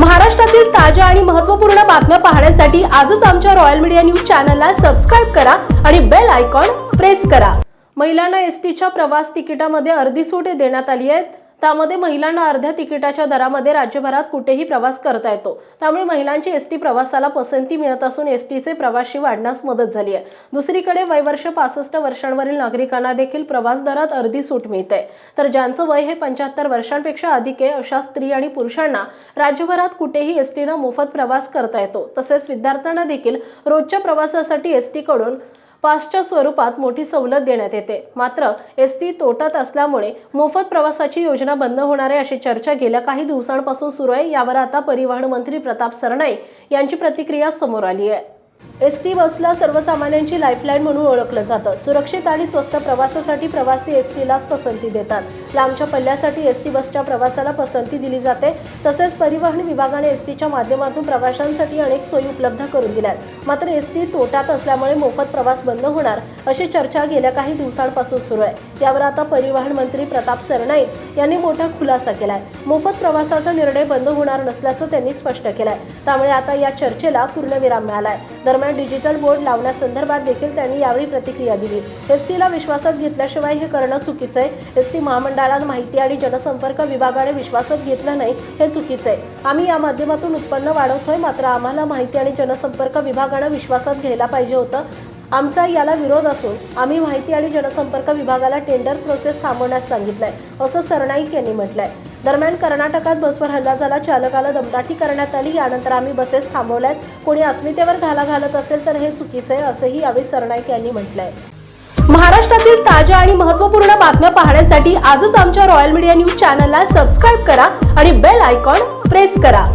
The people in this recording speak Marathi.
महाराष्ट्रातील ताज्या आणि महत्त्वपूर्ण बातम्या पाहण्यासाठी आजच आमच्या रॉयल मीडिया न्यूज चॅनलला सबस्क्राईब करा आणि बेल आयकॉन प्रेस करा. महिलांना एसटीच्या प्रवास तिकिटामध्ये अर्धी सूट देण्यात आली आहे त्यामध्ये महिलांना अर्ध्या तिकिटाच्या दरामध्ये राज्यभरात कुठेही प्रवास करता येतो. त्यामुळे महिलांची एस टी प्रवासाला पसंती मिळत असून एस टीचे प्रवासी वाढण्यास मदत झाली आहे. दुसरीकडे वयवर्ष पासष्ट वर्षांवरील नागरिकांना देखील प्रवास दरात अर्धी सूट मिळते. तर ज्यांचं वय हे पंच्याहत्तर वर्षांपेक्षा अधिक आहे अशा स्त्री आणि पुरुषांना राज्यभरात कुठेही एस टीनं मोफत प्रवास करता येतो. तसेच विद्यार्थ्यांना देखील रोजच्या प्रवासासाठी एस टीकडून पासच्या स्वरूपात मोठी सवलत देण्यात येते. मात्र एस टी तोटत असल्यामुळे मोफत प्रवासाची योजना बंद होणार आहे अशी चर्चा गेल्या काही दिवसांपासून सुरू आहे. यावर आता परिवहन मंत्री प्रताप सरनाईक यांची प्रतिक्रिया समोर आली आहे. एस टी बसला सर्वसामान्यांची लाईफलाईन म्हणून ओळखलं जातं. सुरक्षित आणि स्वस्त प्रवासासाठी प्रवासी एस टीलाच पसंती देतात. लांबच्या पल्ल्यासाठी एस टी बसच्या प्रवासाला पसंती दिली जाते. तसेच परिवहन विभागाने एस टीच्या माध्यमातून प्रवाशांसाठी अनेक सोयी उपलब्ध करून दिल्यात. मात्र एस टी तोट्यात असल्यामुळे मोफत प्रवास बंद होणार अशी चर्चा गेल्या काही दिवसांपासून सुरू आहे. यावर आता परिवहन मंत्री प्रताप सरनाईक यांनी मोठा खुलासा केलाय. मोफत प्रवासाचा निर्णय बंद होणार नसल्याचं त्यांनी स्पष्ट केलंय. त्यामुळे आता या चर्चेला पूर्णविराम मिळालाय. दरम्यान डिजिटल बोर्ड लावण्यासंदर्भात देखील त्यांनी यावेळी प्रतिक्रिया दिली. एस टीला विश्वासात घेतल्याशिवाय हे करणं चुकीचं आहे एस टी महामंडळाला माहिती आणि जनसंपर्क विभागाने विश्वासात घेतलं नाही हे चुकीचं आहे आम्ही या माध्यमातून उत्पन्न वाढवतोय मात्र आम्हाला माहिती आणि जनसंपर्क विभागानं विश्वासात घ्यायला पाहिजे होतं. आमचा याला विरोध असून आम्ही माहिती आणि जनसंपर्क विभागाला टेंडर प्रोसेस थांबवण्यास सांगितलंय असं सरनाईक यांनी म्हटलंय. दरम्यान कर्नाटकात बसवर हल्ला झाला. चालकाला दमदाटी करण्यात आली. यानंतर आम्ही बसेस थांबवल्यात. कोणी अस्मितेवर घाला घालत असेल तर हे चुकीचं आहे असंही यावेळी सरनाईक यांनी म्हटलंय. महाराष्ट्रातील ताज्या आणि महत्त्वपूर्ण बातम्या पाहण्यासाठी आजच आमच्या रॉयल मीडिया न्यूज चॅनलला सबस्क्राईब करा आणि बेल आयकॉन प्रेस करा.